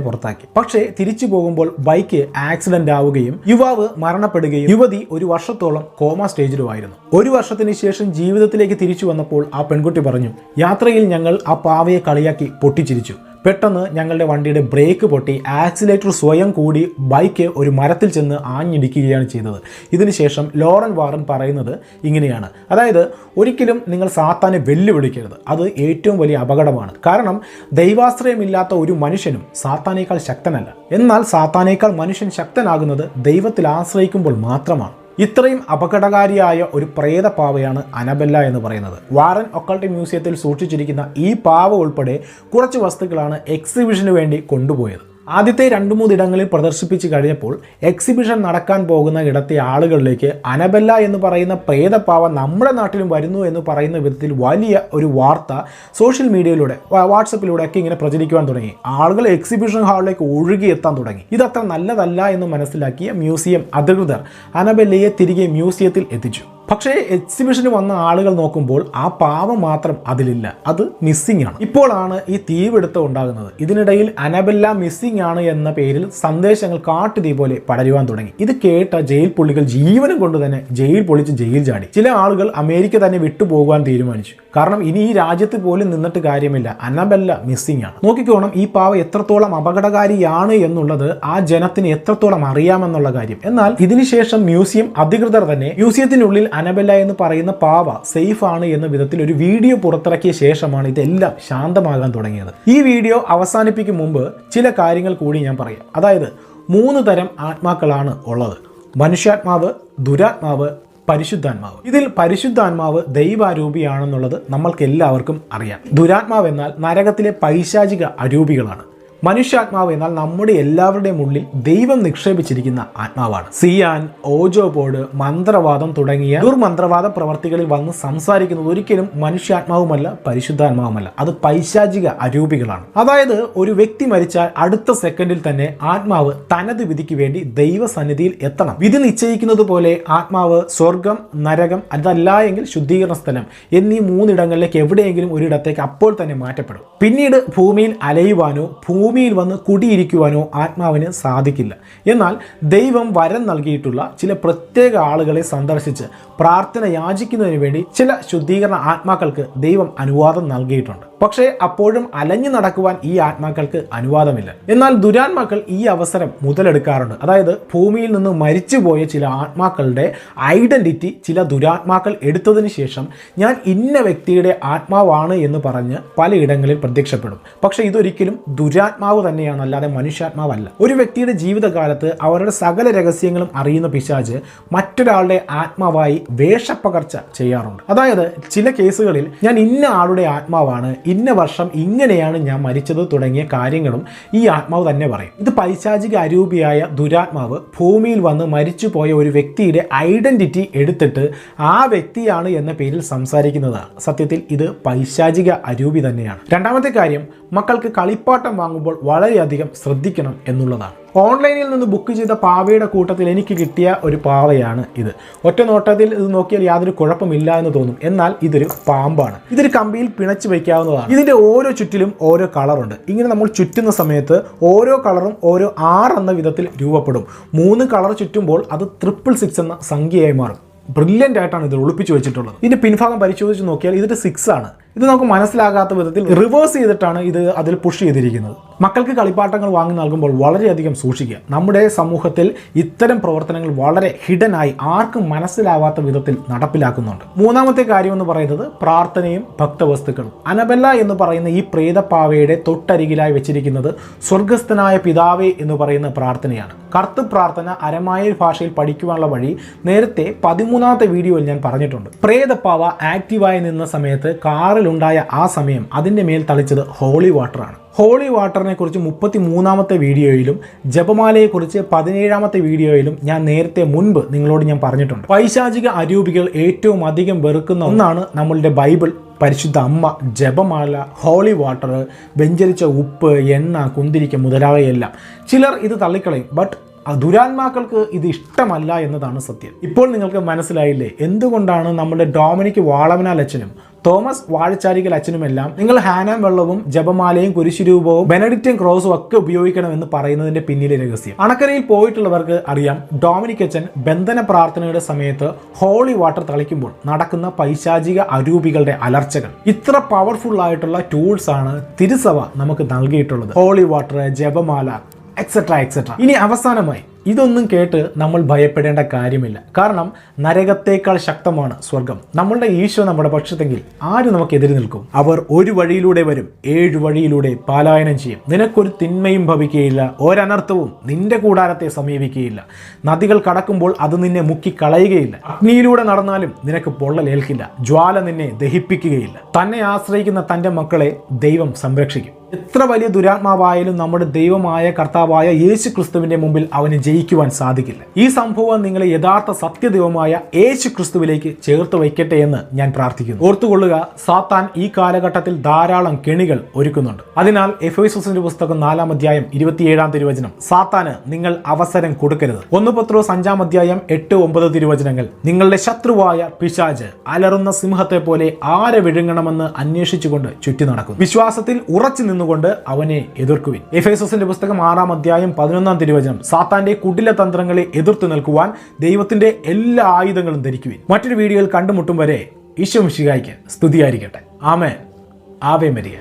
പുറത്താക്കി. പക്ഷേ തിരിച്ചു പോകുമ്പോൾ ബൈക്ക് ആക്സിഡന്റ് ആവുകയും യുവാവ് മരണപ്പെടുകയും യുവതി ഒരു വർഷത്തോളം കോമ സ്റ്റേജിലുമായിരുന്നു. ഒരു വർഷത്തിന് ശേഷം ജീവിതത്തിലേക്ക് തിരിച്ചു വന്നപ്പോൾ ആ പെൺകുട്ടി പറഞ്ഞു യാത്രയിൽ ഞങ്ങൾ ആ പാവയെ കളിയാക്കി പൊട്ടിച്ചിരിച്ചു. പെട്ടെന്ന് ഞങ്ങളുടെ വണ്ടിയുടെ ബ്രേക്ക് പൊട്ടി ആക്സിലേറ്റർ സ്വയം കൂടി ബൈക്ക് ഒരു മരത്തിൽ ചെന്ന് ആഞ്ഞിടിക്കുകയാണ് ചെയ്തത്. ഇതിനുശേഷം ലോറൻ വാറൻ പറയുന്നത് ഇങ്ങനെയാണ്. അതായത് ഒരിക്കലും നിങ്ങൾ സാത്താനെ വെല്ലുവിളിക്കരുത്. അത് ഏറ്റവും വലിയ അപകടമാണ്. കാരണം ദൈവാശ്രയമില്ലാത്ത ഒരു മനുഷ്യനും സാത്താനേക്കാൾ ശക്തനല്ല. എന്നാൽ സാത്താനേക്കാൾ മനുഷ്യൻ ശക്തനാകുന്നത് ദൈവത്തിൽ ആശ്രയിക്കുമ്പോൾ മാത്രമാണ്. ഇത്രയും അപകടകാരിയായ ഒരു പ്രേത പാവയാണ് അനബെല്ല എന്ന് പറയുന്നത്. വാറൻ ഒക്കൾട്ട് മ്യൂസിയത്തിൽ സൂക്ഷിച്ചിരിക്കുന്ന ഈ പാവ ഉൾപ്പെടെ കുറച്ച് വസ്തുക്കളാണ് എക്സിബിഷന് വേണ്ടി കൊണ്ടുപോയത്. ആദ്യത്തെ രണ്ട് മൂന്നിടങ്ങളിൽ പ്രദർശിപ്പിച്ച് കഴിഞ്ഞപ്പോൾ എക്സിബിഷൻ നടക്കാൻ പോകുന്ന ഇടത്തെ ആളുകളിലേക്ക് അനബെല്ല എന്ന് പറയുന്ന പ്രേതപ്പാവ നമ്മുടെ നാട്ടിലും വരുന്നു എന്ന് പറയുന്ന വിധത്തിൽ വലിയ ഒരു വാർത്ത സോഷ്യൽ മീഡിയയിലൂടെ വാട്സപ്പിലൂടെ ഒക്കെ ഇങ്ങനെ പ്രചരിക്കുവാൻ തുടങ്ങി. ആളുകൾ എക്സിബിഷൻ ഹാളിലേക്ക് ഒഴുകിയെത്താൻ തുടങ്ങി. ഇതത്ര നല്ലതല്ല എന്ന് മനസ്സിലാക്കിയ മ്യൂസിയം അധികൃതർ അനബെല്ലയെ തിരികെ മ്യൂസിയത്തിൽ എത്തിച്ചു. പക്ഷേ എക്സിബിഷന് വന്ന ആളുകൾ നോക്കുമ്പോൾ ആ പാവം മാത്രം അതിലില്ല. അത് മിസ്സിംഗ് ആണ്. ഇപ്പോഴാണ് ഈ തീപിടുത്തം ഉണ്ടാകുന്നത്. ഇതിനിടയിൽ അനബെല്ല മിസ്സിംഗ് ആണ് എന്ന പേരിൽ സന്ദേശങ്ങൾ കാട്ടുതീ പോലെ പടരുവാൻ തുടങ്ങി. ഇത് കേട്ട ജയിൽ പുള്ളികൾ ജീവനും കൊണ്ട് തന്നെ ജയിൽ പൊളിച്ച് ജയിൽ ചാടി. ചില ആളുകൾ അമേരിക്ക തന്നെ വിട്ടുപോകാൻ തീരുമാനിച്ചു. കാരണം ഇനി ഈ രാജ്യത്ത് പോലും നിന്നിട്ട് കാര്യമില്ല. അനബെല്ല മിസ്സിംഗ് ആണ്. നോക്കിക്കോണം ഈ പാവ എത്രത്തോളം അപകടകാരിയാണ് എന്നുള്ളത് ആ ജനത്തിന് എത്രത്തോളം അറിയാമെന്നുള്ള കാര്യം. എന്നാൽ ഇതിനുശേഷം മ്യൂസിയം അധികൃതർ തന്നെ മ്യൂസിയത്തിനുള്ളിൽ അനബെല്ല എന്ന് പറയുന്ന പാവ സേഫ് ആണ് എന്ന വിധത്തിൽ ഒരു വീഡിയോ പുറത്തിറക്കിയ ശേഷമാണ് ഇതെല്ലാം ശാന്തമാകാൻ തുടങ്ങിയത്. ഈ വീഡിയോ അവസാനിപ്പിക്കും മുമ്പ് ചില കാര്യങ്ങൾ കൂടി ഞാൻ പറയാം. അതായത് മൂന്ന് തരം ആത്മാക്കളാണ് ഉള്ളത്. മനുഷ്യാത്മാവ് ദുരാത്മാവ് പരിശുദ്ധാത്മാവ്. ഇതിൽ പരിശുദ്ധാത്മാവ് ദൈവാരൂപിയാണെന്നുള്ളത് നമ്മൾക്ക് എല്ലാവർക്കും അറിയാം. ദുരാത്മാവ് എന്നാൽ നരകത്തിലെ പൈശാചിക അരൂപികളാണ്. മനുഷ്യാത്മാവ് എന്നാൽ നമ്മുടെ എല്ലാവരുടെയും ഉള്ളിൽ ദൈവം നിക്ഷേപിച്ചിരിക്കുന്ന ആത്മാവാണ്. സിയാൻ ഓജോ ബോർഡ് മന്ത്രവാദം തുടങ്ങിയ ദുർമന്ത്രവാദ പ്രവർത്തികളിൽ വന്ന് സംസാരിക്കുന്നത് ഒരിക്കലും മനുഷ്യാത്മാവുമല്ല പരിശുദ്ധാത്മാവുമല്ല. അത് പൈശാചിക അരൂപികളാണ്. അതായത് ഒരു വ്യക്തി മരിച്ചാൽ അടുത്ത സെക്കൻഡിൽ തന്നെ ആത്മാവ് തനത് വിധിക്ക് വേണ്ടി ദൈവസന്നിധിയിൽ എത്തണം. വിധി നിശ്ചയിക്കുന്നത് പോലെ ആത്മാവ് സ്വർഗം നരകം അതല്ല എങ്കിൽ ശുദ്ധീകരണ സ്ഥലം എന്നീ മൂന്നിടങ്ങളിലേക്ക് എവിടെയെങ്കിലും ഒരിടത്തേക്ക് അപ്പോൾ തന്നെ മാറ്റപ്പെടും. പിന്നീട് ഭൂമിയിൽ അലയുവാനോ ഭൂമിയിൽ വന്ന് കുടിയിരിക്കുവാനോ ആത്മാവിന് സാധിക്കില്ല. എന്നാൽ ദൈവം വരം നൽകിയിട്ടുള്ള ചില പ്രത്യേക ആളുകളെ സന്ദർശിച്ച് പ്രാർത്ഥന യാചിക്കുന്നതിന് വേണ്ടി ചില ശുദ്ധീകരണ ആത്മാക്കൾക്ക് ദൈവം അനുവാദം നൽകിയിട്ടുണ്ട്. പക്ഷേ അപ്പോഴും അലഞ്ഞു നടക്കുവാൻ ഈ ആത്മാക്കൾക്ക് അനുവാദമില്ല. എന്നാൽ ദുരാത്മാക്കൾ ഈ അവസരം മുതലെടുക്കാറുണ്ട്. അതായത് ഭൂമിയിൽ നിന്ന് മരിച്ചുപോയ ചില ആത്മാക്കളുടെ ഐഡന്റിറ്റി ചില ദുരാത്മാക്കൾ എടുത്തതിന് ശേഷം ഞാൻ ഇന്ന വ്യക്തിയുടെ ആത്മാവാണ് എന്ന് പറഞ്ഞ് പലയിടങ്ങളിൽ പ്രത്യക്ഷപ്പെടും. പക്ഷേ ഇതൊരിക്കലും ദുരാത്മാവ് തന്നെയാണ് അല്ലാതെ മനുഷ്യാത്മാവല്ല. ഒരു വ്യക്തിയുടെ ജീവിതകാലത്ത് അവരുടെ സകല രഹസ്യങ്ങളും അറിയുന്ന പിശാജ് മറ്റൊരാളുടെ ആത്മാവായി വേഷപ്പകർച്ച ചെയ്യാറുണ്ട്. അതായത് ചില കേസുകളിൽ ഞാൻ ഇന്ന ആളുടെ ആത്മാവാണ് ഇന്ന വർഷം ഇങ്ങനെയാണ് ഞാൻ മരിച്ചത് തുടങ്ങിയ കാര്യങ്ങളും ഈ ആത്മാവ് തന്നെ പറയും. ഇത് പൈശാചിക അരൂപിയായ ദുരാത്മാവ് ഭൂമിയിൽ വന്ന് മരിച്ചുപോയ ഒരു വ്യക്തിയുടെ ഐഡന്റിറ്റി എടുത്തിട്ട് ആ വ്യക്തിയാണ് എന്ന പേരിൽ സംസാരിക്കുന്നതാണ്. സത്യത്തിൽ ഇത് പൈശാചിക അരൂപി തന്നെയാണ്. രണ്ടാമത്തെ കാര്യം മക്കൾക്ക് കളിപ്പാട്ടം വാങ്ങുമ്പോൾ വളരെയധികം ശ്രദ്ധിക്കണം എന്നുള്ളതാണ്. ഓൺലൈനിൽ നിന്ന് ബുക്ക് ചെയ്ത പാവയുടെ കൂട്ടത്തിൽ എനിക്ക് കിട്ടിയ ഒരു പാവയാണ് ഇത്. ഒറ്റ നോട്ടത്തിൽ ഇത് നോക്കിയാൽ യാതൊരു കുഴപ്പമില്ല എന്ന് തോന്നും. എന്നാൽ ഇതൊരു പാമ്പാണ്. ഇതൊരു കമ്പിയിൽ പിണച്ചു വയ്ക്കാവുന്നതാണ്. ഇതിന്റെ ഓരോ ചുറ്റിലും ഓരോ കളറുണ്ട് ഇങ്ങനെ നമ്മൾ ചുറ്റുന്ന സമയത്ത് ഓരോ കളറും ഓരോ ആറ് എന്ന വിധത്തിൽ രൂപപ്പെടും. മൂന്ന് കളർ ചുറ്റുമ്പോൾ അത് ട്രിപ്പിൾ സിക്സ് എന്ന സംഖ്യയായി മാറും. ബ്രില്യന്റ് ആയിട്ടാണ് ഇത് ഒളിപ്പിച്ചു വെച്ചിട്ടുള്ളത്. ഇതിന്റെ പിൻഭാഗം പരിശോധിച്ച് നോക്കിയാൽ ഇതിന്റെ സിക്സ് ആണ്. ഇത് നമുക്ക് മനസ്സിലാകാത്ത വിധത്തിൽ റിവേഴ്സ് ചെയ്തിട്ടാണ് ഇത് അതിൽ പുഷ് ചെയ്തിരിക്കുന്നത്. മക്കൾക്ക് കളിപ്പാട്ടങ്ങൾ വാങ്ങി നൽകുമ്പോൾ വളരെയധികം സൂക്ഷിക്കുക. നമ്മുടെ സമൂഹത്തിൽ ഇത്തരം പ്രവർത്തനങ്ങൾ വളരെ ഹിഡനായി ആർക്കും മനസ്സിലാവാത്ത വിധത്തിൽ നടപ്പിലാക്കുന്നുണ്ട്. മൂന്നാമത്തെ കാര്യം എന്ന് പറയുന്നത് പ്രാർത്ഥനയും ഭക്തവസ്തുക്കളും. അനബല്ല എന്ന് പറയുന്ന ഈ പ്രേതപ്പാവയുടെ തൊട്ടരികിലായി വെച്ചിരിക്കുന്നത് സ്വർഗസ്ഥനായ പിതാവേ എന്ന് പറയുന്ന പ്രാർത്ഥനയാണ്. കർത്ത് പ്രാർത്ഥന അരമായ ഭാഷയിൽ പഠിക്കുവാനുള്ള വഴി നേരത്തെ പതിമൂന്നാമത്തെ വീഡിയോയിൽ ഞാൻ പറഞ്ഞിട്ടുണ്ട്. പ്രേതപ്പാവ ആക്റ്റീവായി നിന്ന സമയത്ത് കാറിലുണ്ടായ ആ സമയം അതിന്റെ മേൽ തളിച്ചത് ഹോളി വാട്ടറാണ്. ഹോളി വാട്ടറിനെ കുറിച്ച് മുപ്പത്തി മൂന്നാമത്തെ വീഡിയോയിലും ജപമാലയെക്കുറിച്ച് പതിനേഴാമത്തെ വീഡിയോയിലും ഞാൻ നേരത്തെ മുൻപ് നിങ്ങളോട് ഞാൻ പറഞ്ഞിട്ടുണ്ട്. പൈശാചിക അരൂപികൾ ഏറ്റവും അധികം വെറുക്കുന്ന ഒന്നാണ് നമ്മളുടെ ബൈബിൾ. പരിശുദ്ധ അമ്മ ജപമാല ഹോളി വാട്ടർ വെഞ്ചരിച്ച ഉപ്പ് എണ്ണ കുന്തിരിക്ക മുതലായവയെല്ലാം. ചിലർ ഇത് തള്ളിക്കളയും. ബട്ട് ദുരാത്മാക്കൾക്ക് ഇത് ഇഷ്ടമല്ല എന്നതാണ് സത്യം. ഇപ്പോൾ നിങ്ങൾക്ക് മനസ്സിലായില്ലേ? എന്തുകൊണ്ടാണ് നമ്മുടെ ഡോമിനിക് വാളവനാൽ അച്ഛനും തോമസ് വാഴച്ചാരികൽ അച്ഛനുമെല്ലാം നിങ്ങൾ ഹാനാം വെള്ളവും ജപമാലയും കുരിശുരൂപവും ബെനഡിക്റ്റും ക്രോസും ഒക്കെ ഉപയോഗിക്കണമെന്ന് പറയുന്നതിന്റെ പിന്നിലെ രഹസ്യം. അണക്കരയിൽ പോയിട്ടുള്ളവർക്ക് അറിയാം ഡോമിനിക് അച്ഛൻ ബന്ധന പ്രാർത്ഥനയുടെ സമയത്ത് ഹോളി വാട്ടർ തളിക്കുമ്പോൾ നടക്കുന്ന പൈശാചിക അരൂപികളുടെ അലർച്ചകൾ. ഇത്ര പവർഫുൾ ആയിട്ടുള്ള ടൂൾസ് ആണ് തിരുസഭ നമുക്ക് നൽകിയിട്ടുള്ളത്. ഹോളി വാട്ടർ ജപമാല എക്സെട്ര എക്സെട്ര ഇനി അവസാനമായി ഇതൊന്നും കേട്ട് നമ്മൾ ഭയപ്പെടേണ്ട കാര്യമില്ല. കാരണം നരകത്തേക്കാൾ ശക്തമാണ് സ്വർഗം. നമ്മളുടെ ഈശോ നമ്മുടെ പക്ഷത്തെങ്കിൽ ആര് നമുക്ക് എതിര് നിൽക്കും? അവർ ഒരു വഴിയിലൂടെ വരും ഏഴ് വഴിയിലൂടെ പാലായനം ചെയ്യും. നിനക്കൊരു തിന്മയും ഭവിക്കുകയില്ല ഒരനർത്ഥവും നിന്റെ കൂടാരത്തെ സമീപിക്കുകയില്ല നദികൾ കടക്കുമ്പോൾ അത് നിന്നെ മുക്കി കളയുകയില്ല അഗ്നിയിലൂടെ നടന്നാലും നിനക്ക് പൊള്ളലേൽക്കില്ല. ജ്വാല നിന്നെ ദഹിപ്പിക്കുകയില്ല. തന്നെ ആശ്രയിക്കുന്ന തന്റെ മക്കളെ ദൈവം സംരക്ഷിക്കും. എത്ര വലിയ ദുരാത്മാവായാലും നമ്മുടെ ദൈവമായ കർത്താവായ യേശു ക്രിസ്തുവിന്റെ മുമ്പിൽ അവന് ജയിക്കുവാൻ സാധിക്കില്ല. ഈ സംഭവം നിങ്ങളെ യഥാർത്ഥ സത്യദൈവമായ യേശു ക്രിസ്തുവിലേക്ക് ചേർത്ത് വയ്ക്കട്ടെ എന്ന് ഞാൻ പ്രാർത്ഥിക്കുന്നു. ഓർത്തുകൊള്ളുക സാത്താൻ ഈ കാലഘട്ടത്തിൽ ധാരാളം കെണികൾ ഒരുക്കുന്നുണ്ട്. അതിനാൽ എഫേസസിന്റെ പുസ്തകം നാലാം അധ്യായം ഇരുപത്തിയേഴാം തിരുവചനം സാത്താന് നിങ്ങൾ അവസരം കൊടുക്കരുത്. ഒന്ന് പത്രോ അഞ്ചാം അധ്യായം എട്ട് ഒമ്പത് തിരുവചനങ്ങൾ നിങ്ങളുടെ ശത്രുവായ പിശാജ് അലറുന്ന സിംഹത്തെ പോലെ ആരെ വിഴുങ്ങണമെന്ന് അന്വേഷിച്ചുകൊണ്ട് ചുറ്റി നടക്കും വിശ്വാസത്തിൽ ഉറച്ചു നിന്നുകൊണ്ട് അവനെ എതിർക്കുവിൻ. എഫേസസിന്റെ പുസ്തകം ആറാം അധ്യായം പതിനൊന്നാം തിരുവചനം സാത്താന്റെ കുടില തന്ത്രങ്ങളെ എതിർത്തു നിൽക്കുവാൻ ദൈവത്തിന്റെ എല്ലാ ആയുധങ്ങളും ധരിക്കുവിൻ. മറ്റൊരു വീഡിയോയിൽ കണ്ടുമുട്ടും വരെ ഈശോ മിശിഹായ്ക്ക് സ്തുതിയായിരിക്കട്ടെ. ആമേ ആവേ മരിയ.